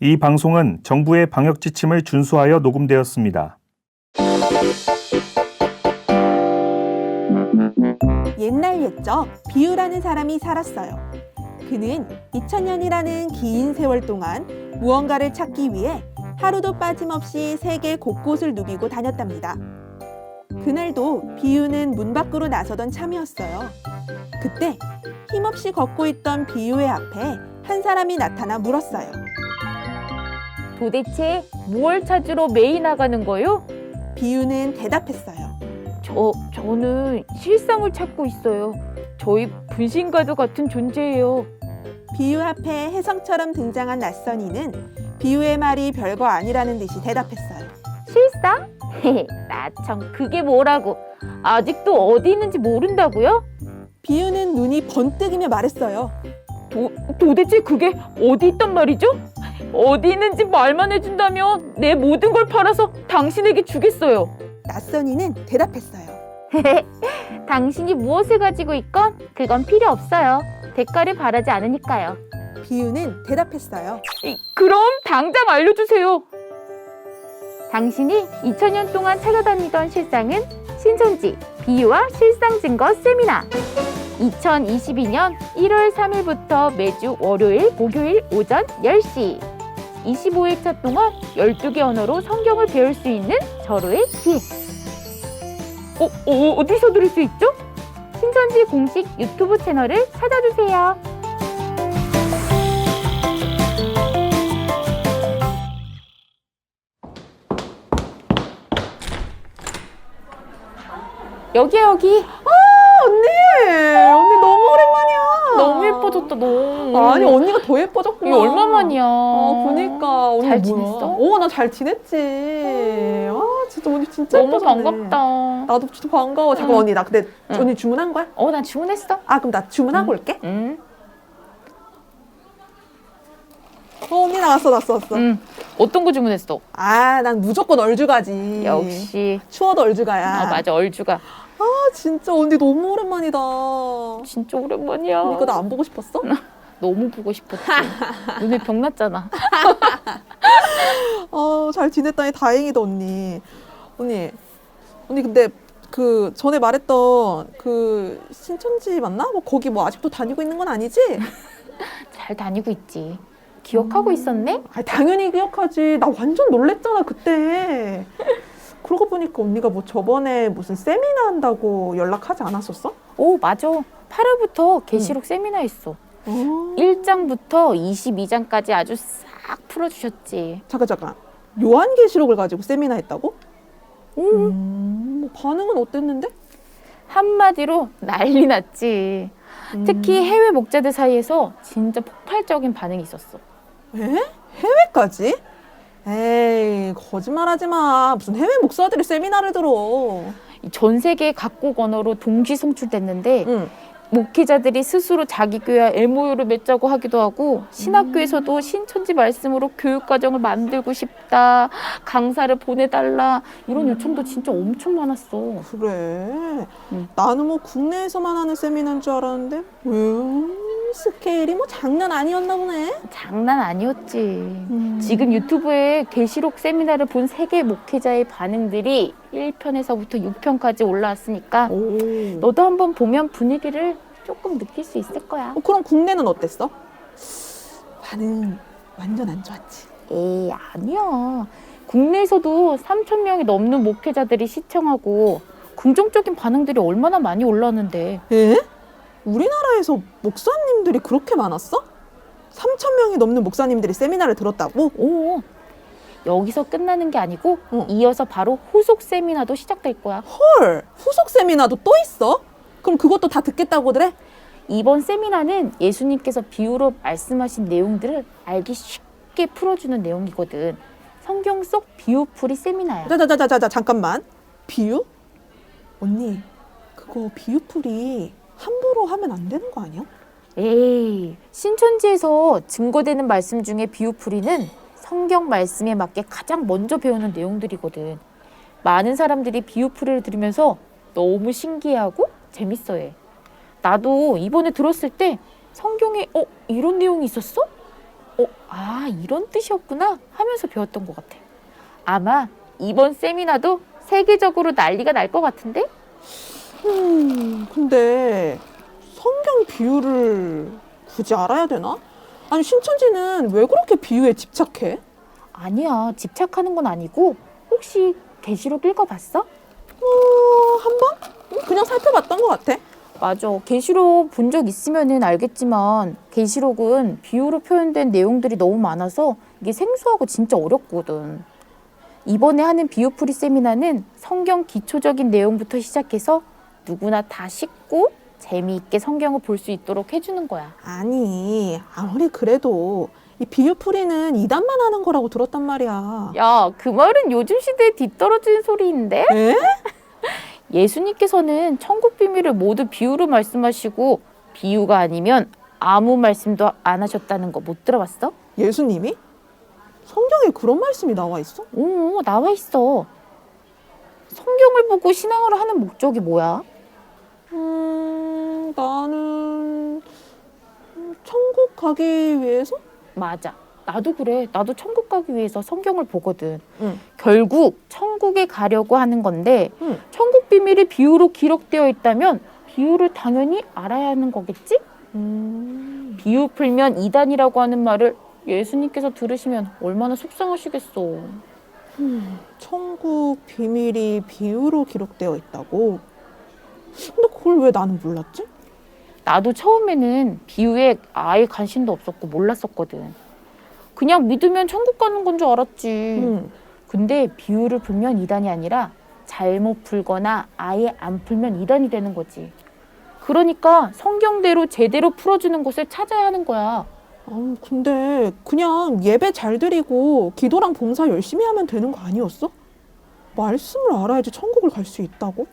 이 방송은 정부의 방역 지침을 준수하여 녹음되었습니다. 옛날 옛적 비유라는 사람이 살았어요. 그는 2000년이라는 긴 세월 동안 무언가를 찾기 위해 하루도 빠짐없이 세계 곳곳을 누비고 다녔답니다. 그날도 비유는 문 밖으로 나서던 참이었어요. 그때 힘없이 걷고 있던 비유의 앞에 한 사람이 나타나 물었어요. 도대체 무얼 찾으러 매일 나가는 거요? 비유는 대답했어요. 저 저는 실상을 찾고 있어요. 저희 분신과도 같은 존재예요. 비유 앞에 혜성처럼 등장한 낯선이는 비유의 말이 별거 아니라는 듯이 대답했어요. 실상? 나 참 그게 뭐라고? 아직도 어디 있는지 모른다고요? 비유는 눈이 번뜩이며 말했어요. 도, 도대체 그게 어디 있단 말이죠? 어디 있는지 말만 해준다면 내 모든 걸 팔아서 당신에게 주겠어요. 낯선이는 대답했어요. 당신이 무엇을 가지고 있건 그건 필요 없어요. 대가를 바라지 않으니까요. 비유는 대답했어요. 이, 그럼 당장 알려주세요. 당신이 2000년 동안 찾아다니던 실상은 신천지 비유와 실상 증거 세미나. 2022년 1월 3일부터 매주 월요일, 목요일 오전 10시. 25일차 동안 12개 언어로 성경을 배울 수 있는 절호의 기회. 어, 어, 어디서 들을 수 있죠? 신천지 공식 유튜브 채널을 찾아주세요. 여기야 여기. 언니! 언니 너무 오랜만이야. 너무 예뻐졌다 너. 아니, 언니가 더 예뻐졌구나. 이게 얼마만이야. 아, 그니까. 언니 잘? 지냈어? 오, 나잘 지냈지. 아, 진짜 언니 진짜 너무 예뻐졌네. 반갑다. 나도 진짜 반가워. 잠깐 응. 언니, 나 근데 응. 언니 주문한 거야? 어, 나 주문했어. 아, 그럼 나 주문하고 올게. 응. 어, 언니 나왔어, 나왔어, 왔어. 응. 어떤 거 주문했어? 아, 난 무조건 얼주가지. 역시. 추워도 얼주가야. 아 맞아 얼주가. 아, 진짜 언니 너무 오랜만이다. 진짜 오랜만이야. 이거 나 안 보고 싶었어? 너무 보고 싶었지. 눈에 병 났잖아. 어, 잘 지냈다니 다행이다, 언니. 언니, 언니 근데 그 전에 말했던 그 신천지 맞나? 뭐 거기 뭐 아직도 다니고 있는 건 아니지? 잘 다니고 있지. 기억하고 있었네? 아, 당연히 기억하지. 나 완전 놀랬잖아 그때. 그러고 보니까 언니가 뭐 저번에 무슨 세미나 한다고 연락하지 않았었어? 오 맞아. 8월부터 계시록 세미나 했어. 어. 1장부터 22장까지 아주 싹 풀어주셨지. 잠깐 잠깐. 요한계시록을 가지고 세미나 했다고? 음. 음, 뭐 반응은 어땠는데? 한마디로 난리 났지. 특히 해외 목자들 사이에서 진짜 폭발적인 반응이 있었어. 에? 해외까지? 에이 거짓말하지 마. 무슨 해외 목사들이 세미나를 들어. 이전 세계 각국 언어로 동시 송출됐는데 응. 목회자들이 스스로 자기 교회와 MOU를 맺자고 하기도 하고 신학교에서도 신천지 말씀으로 교육 과정을 만들고 싶다 강사를 보내달라 이런 요청도 진짜 엄청 많았어. 그래. 응. 나는 뭐 국내에서만 하는 세미나인 줄 알았는데, 음, 스케일이 뭐 장난 아니었나 보네. 장난 아니었지. 음. 지금 유튜브에 계시록 세미나를 본 세계 목회자의 반응들이 1편에서부터 6편까지 올라왔으니까 오. 너도 한번 보면 분위기를 조금 느낄 수 있을 거야. 어, 그럼 국내는 어땠어? 반응 완전 안 좋았지. 에이 아니야. 국내에서도 3천 명이 넘는 목회자들이 시청하고 긍정적인 반응들이 얼마나 많이 올라왔는데 에? 우리나라에서 목사님들이 그렇게 많았어? 3천 명이 넘는 목사님들이 세미나를 들었다고? 오 여기서 끝나는 게 아니고 어. 이어서 바로 후속 세미나도 시작될 거야. 헐, 후속 세미나도 또 있어? 그럼 그것도 다 듣겠다고들 해? 이번 세미나는 예수님께서 비유로 말씀하신 내용들을 알기 쉽게 풀어주는 내용이거든. 성경 속 비유풀이 세미나야. 자자자자자 잠깐만. 비유? 언니, 그거 비유풀이 함부로 하면 안 되는 거 아니야? 에이, 신천지에서 증거되는 말씀 중에 비유풀이는 성경 말씀에 맞게 가장 먼저 배우는 내용들이거든. 많은 사람들이 비유풀이를 들으면서 너무 신기해하고 재밌어해. 나도 이번에 들었을 때 성경에 어 이런 내용이 있었어? 어, 아, 이런 뜻이었구나 하면서 배웠던 것 같아. 아마 이번 세미나도 세계적으로 난리가 날 것 같은데? 음, 근데 성경 비유를 굳이 알아야 되나? 아니 신천지는 왜 그렇게 비유에 집착해? 아니야, 집착하는 건 아니고 혹시 계시록 읽어봤어? 어, 한 번? 음, 그냥 살펴봤던 것 같아. 맞아. 계시록 본 적 있으면은 알겠지만 계시록은 비유로 표현된 내용들이 너무 많아서 이게 생소하고 진짜 어렵거든. 이번에 하는 비유풀이 세미나는 성경 기초적인 내용부터 시작해서 누구나 다 쉽고 재미있게 성경을 볼 수 있도록 해주는 거야. 아니 아무리 그래도 이 비유풀이는 이단만 하는 거라고 들었단 말이야. 야, 그 말은 요즘 시대에 뒤떨어지는 소리인데? 에? 예수님께서는 천국 비밀을 모두 비유로 말씀하시고 비유가 아니면 아무 말씀도 안 하셨다는 거 못 들어봤어? 예수님이? 성경에 그런 말씀이 나와 있어? 오, 나와 있어. 성경을 보고 신앙을 하는 목적이 뭐야? 음, 나는 음, 천국 가기 위해서? 맞아. 나도 그래. 나도 천국 가기 위해서 성경을 보거든. 응. 결국 천국에 가려고 하는 건데 응. 천국 비밀이 비유로 기록되어 있다면 비유를 당연히 알아야 하는 거겠지? 음, 비유 풀면 이단이라고 하는 말을 예수님께서 들으시면 얼마나 속상하시겠어. 천국 비밀이 비유로 기록되어 있다고? 근데 그걸 왜 나는 몰랐지? 나도 처음에는 비유에 아예 관심도 없었고 몰랐었거든. 그냥 믿으면 천국 가는 건 줄 알았지. 응. 근데 비유를 풀면 이단이 아니라 잘못 풀거나 아예 안 풀면 이단이 되는 거지. 그러니까 성경대로 제대로 풀어주는 곳을 찾아야 하는 거야. 아, 근데 그냥 예배 잘 드리고 기도랑 봉사 열심히 하면 되는 거 아니었어? 말씀을 알아야지 천국을 갈 수 있다고?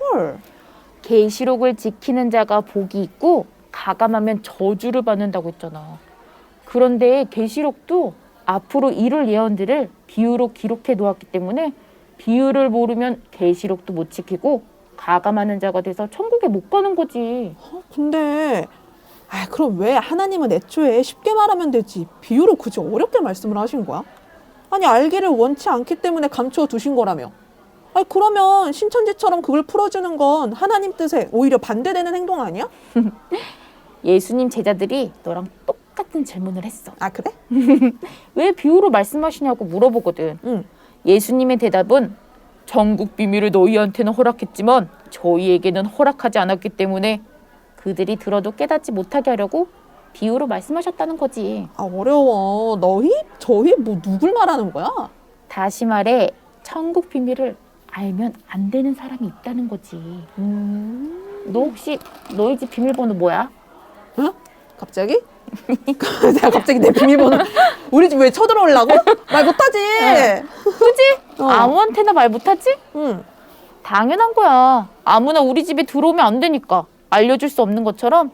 헐. 계시록을 지키는 자가 복이 있고 가감하면 저주를 받는다고 했잖아. 그런데 계시록도 앞으로 이룰 예언들을 비유로 기록해 놓았기 때문에 비유를 모르면 계시록도 못 지키고 가감하는 자가 돼서 천국에 못 가는 거지. 어, 근데 아, 그럼 왜 하나님은 애초에 쉽게 말하면 되지 비유로 굳이 어렵게 말씀을 하신 거야? 아니 알기를 원치 않기 때문에 감추어 두신 거라며. 아니 그러면 신천지처럼 그걸 풀어주는 건 하나님 뜻에 오히려 반대되는 행동 아니야? 예수님 제자들이 너랑 똑같은 질문을 했어. 아 그래? 왜 비유로 말씀하시냐고 물어보거든. 응. 예수님의 대답은 전국 비밀을 너희한테는 허락했지만 저희에게는 허락하지 않았기 때문에 그들이 들어도 깨닫지 못하게 하려고 비유로 말씀하셨다는 거지. 아 어려워. 너희? 저희? 뭐 누굴 말하는 거야? 다시 말해 천국 비밀을 알면 안 되는 사람이 있다는 거지. 음. 너 혹시 너희 집 비밀번호 뭐야? 갑자기? 내가 갑자기 내 비밀번호 우리 집 왜 쳐들어오려고? 말 못하지. 그지? 어. 아무한테나 말 못하지? 응. 당연한 거야. 아무나 우리 집에 들어오면 안 되니까. 알려줄 수 없는 것처럼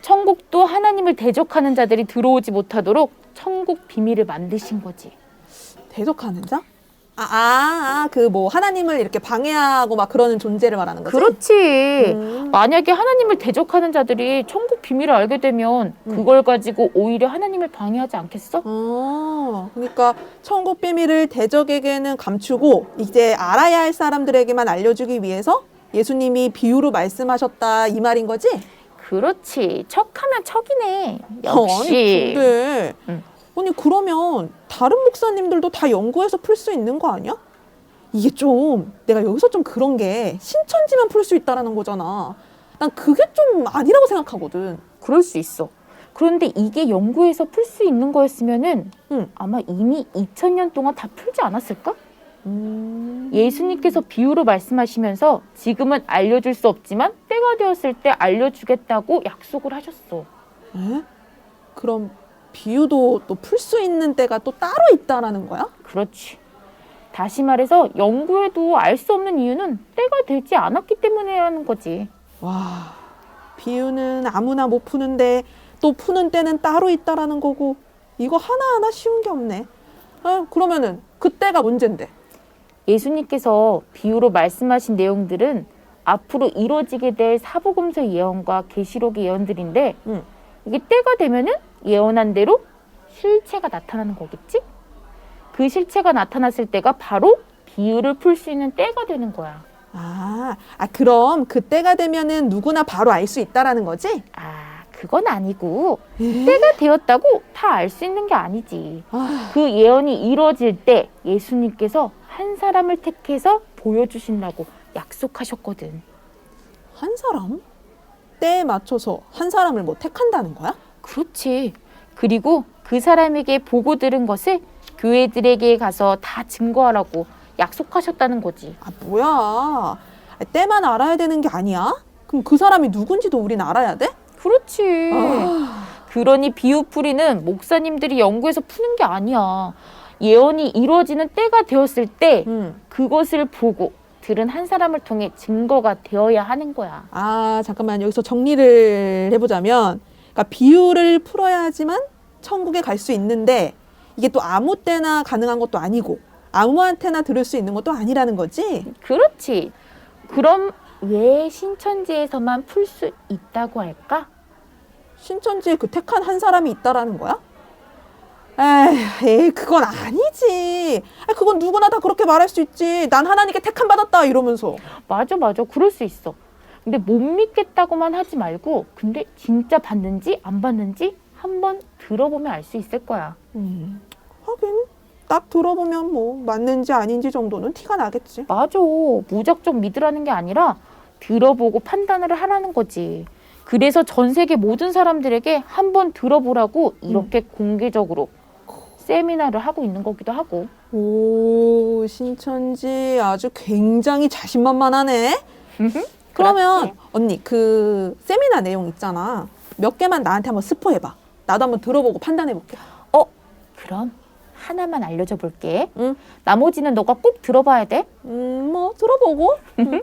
천국도 하나님을 대적하는 자들이 들어오지 못하도록 천국 비밀을 만드신 거지. 대적하는 자? 아, 아, 아 그 뭐 하나님을 이렇게 방해하고 막 그러는 존재를 말하는 거지? 그렇지. 음. 만약에 하나님을 대적하는 자들이 천국 비밀을 알게 되면 음. 그걸 가지고 오히려 하나님을 방해하지 않겠어? 어, 그러니까 천국 비밀을 대적에게는 감추고 이제 알아야 할 사람들에게만 알려주기 위해서 예수님이 비유로 말씀하셨다 이 말인 거지? 그렇지. 척하면 척이네. 어, 역시. 아니 근데 응. 아니 그러면 다른 목사님들도 다 연구해서 풀 수 있는 거 아니야? 이게 좀 내가 여기서 좀 그런 게 신천지만 풀 수 있다라는 거잖아. 난 그게 좀 아니라고 생각하거든. 그럴 수 있어. 그런데 이게 연구에서 풀 수 있는 거였으면은 응. 아마 이미 2000년 동안 다 풀지 않았을까? 음. 예수님께서 비유로 말씀하시면서 지금은 알려줄 수 없지만 때가 되었을 때 알려주겠다고 약속을 하셨어. 에? 그럼 비유도 또 풀 수 있는 때가 또 따로 있다라는 거야? 그렇지. 다시 말해서 연구해도 알 수 없는 이유는 때가 되지 않았기 때문에 하는 거지. 와, 비유는 아무나 못 푸는데 또 푸는 때는 따로 있다라는 거고 이거 하나하나 쉬운 게 없네. 아, 그러면은 그때가 언젠데? 예수님께서 비유로 말씀하신 내용들은 앞으로 이루어지게 될 사복음서 예언과 계시록의 예언들인데 응. 이게 때가 되면은 예언한 대로 실체가 나타나는 거겠지? 그 실체가 나타났을 때가 바로 비유를 풀 수 있는 때가 되는 거야. 아, 아 그럼 그때가 되면은 누구나 바로 알 수 있다라는 거지? 아, 그건 아니고 에? 때가 되었다고 다 알 수 있는 게 아니지. 아, 그 예언이 이루어질 때 예수님께서 한 사람을 택해서 보여주신다고 약속하셨거든. 한 사람? 때에 맞춰서 한 사람을 뭐 택한다는 거야? 그렇지. 그리고 그 사람에게 보고 들은 것을 교회들에게 가서 다 증거하라고 약속하셨다는 거지. 아 뭐야? 아, 때만 알아야 되는 게 아니야? 그럼 그 사람이 누군지도 우린 알아야 돼? 그렇지. 아, 그러니 비유풀이는 목사님들이 연구해서 푸는 게 아니야. 예언이 이루어지는 때가 되었을 때 음. 그것을 보고 들은 한 사람을 통해 증거가 되어야 하는 거야. 아 잠깐만 여기서 정리를 해보자면, 그러니까 비유를 풀어야지만 천국에 갈 수 있는데 이게 또 아무 때나 가능한 것도 아니고 아무한테나 들을 수 있는 것도 아니라는 거지? 그렇지. 그럼 왜 신천지에서만 풀 수 있다고 할까? 신천지에 그 택한 한 사람이 있다라는 거야? 에이, 에이, 그건 아니지. 아, 그건 누구나 다 그렇게 말할 수 있지. 난 하나님께 택함 받았다 이러면서. 맞아, 맞아. 그럴 수 있어. 근데 못 믿겠다고만 하지 말고, 근데 진짜 받는지 안 받는지 한번 들어보면 알 수 있을 거야. 음, 하긴 딱 들어보면 뭐 맞는지 아닌지 정도는 티가 나겠지. 맞아. 무작정 믿으라는 게 아니라 들어보고 판단을 하라는 거지. 그래서 전 세계 모든 사람들에게 한번 들어보라고 이렇게 공개적으로 세미나를 하고 있는 거기도 하고. 오, 신천지 아주 굉장히 자신만만하네. 그러면 그렇지. 언니 그 세미나 내용 있잖아. 몇 개만 나한테 한번 스포해봐. 나도 한번 들어보고 판단해볼게. 어, 그럼 하나만 알려줘 볼게. 응. 나머지는 너가 꼭 들어봐야 돼. 음, 뭐 들어보고.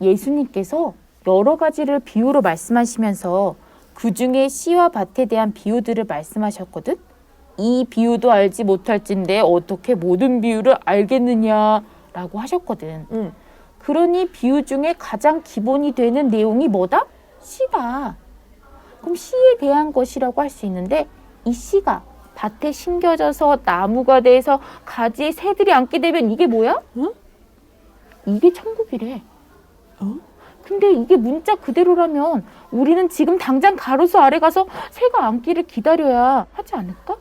예수님께서 여러 가지를 비유로 말씀하시면서 그 중에 씨와 밭에 대한 비유들을 말씀하셨거든. 이 비유도 알지 못할진데 어떻게 모든 비유를 알겠느냐라고 하셨거든. 응. 그러니 비유 중에 가장 기본이 되는 내용이 뭐다? 씨다. 그럼 씨에 대한 것이라고 할 수 있는데 이 씨가 밭에 심겨져서 나무가 돼서 가지에 새들이 앉게 되면 이게 뭐야? 응? 이게 천국이래. 어? 근데 이게 문자 그대로라면 우리는 지금 당장 가로수 아래 가서 새가 앉기를 기다려야 하지 않을까?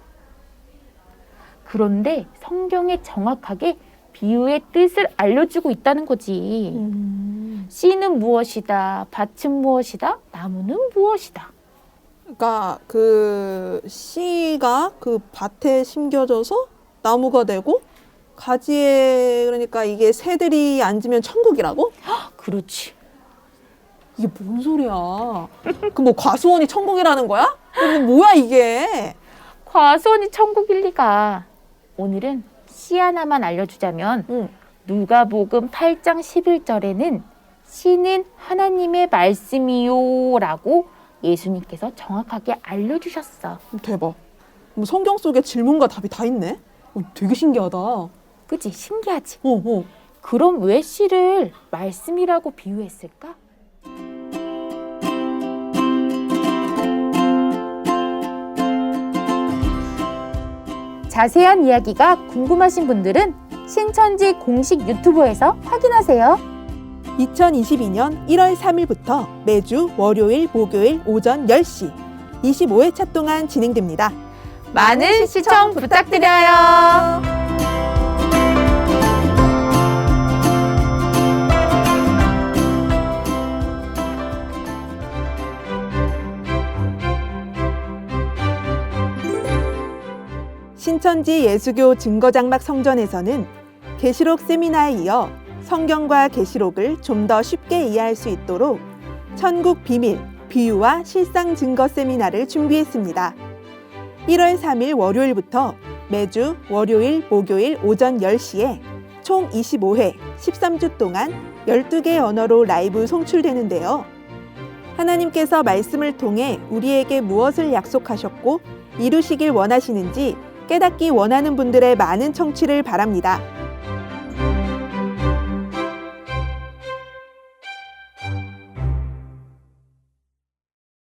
그런데 성경에 정확하게 비유의 뜻을 알려주고 있다는 거지. 음. 씨는 무엇이다, 밭은 무엇이다, 나무는 무엇이다. 그러니까 그 씨가 그 밭에 심겨져서 나무가 되고 가지에 그러니까 이게 새들이 앉으면 천국이라고? 그렇지. 이게 뭔 소리야? 그 뭐 과수원이 천국이라는 거야? 이거 뭐야 이게? 과수원이 천국일 리가. 오늘은 씨 하나만 알려주자면 응. 누가복음 8장 11절에는 씨는 하나님의 말씀이요라고 예수님께서 정확하게 알려주셨어. 대박. 뭐 성경 속에 질문과 답이 다 있네. 어, 되게 신기하다. 어, 그치? 신기하지? 어. 그럼 왜 씨를 말씀이라고 비유했을까? 자세한 이야기가 궁금하신 분들은 신천지 공식 유튜브에서 확인하세요. 2022년 1월 3일부터 매주 월요일, 목요일 오전 10시 25회차 동안 진행됩니다. 많은 시청 부탁드려요. 신천지 예수교 증거장막 성전에서는 계시록 세미나에 이어 성경과 계시록을 좀 더 쉽게 이해할 수 있도록 천국 비밀, 비유와 실상 증거 세미나를 준비했습니다. 1월 3일 월요일부터 매주 월요일, 목요일 오전 10시에 총 25회 13주 동안 12개 언어로 라이브 송출되는데요. 하나님께서 말씀을 통해 우리에게 무엇을 약속하셨고 이루시길 원하시는지 깨닫기 원하는 분들의 많은 청취를 바랍니다.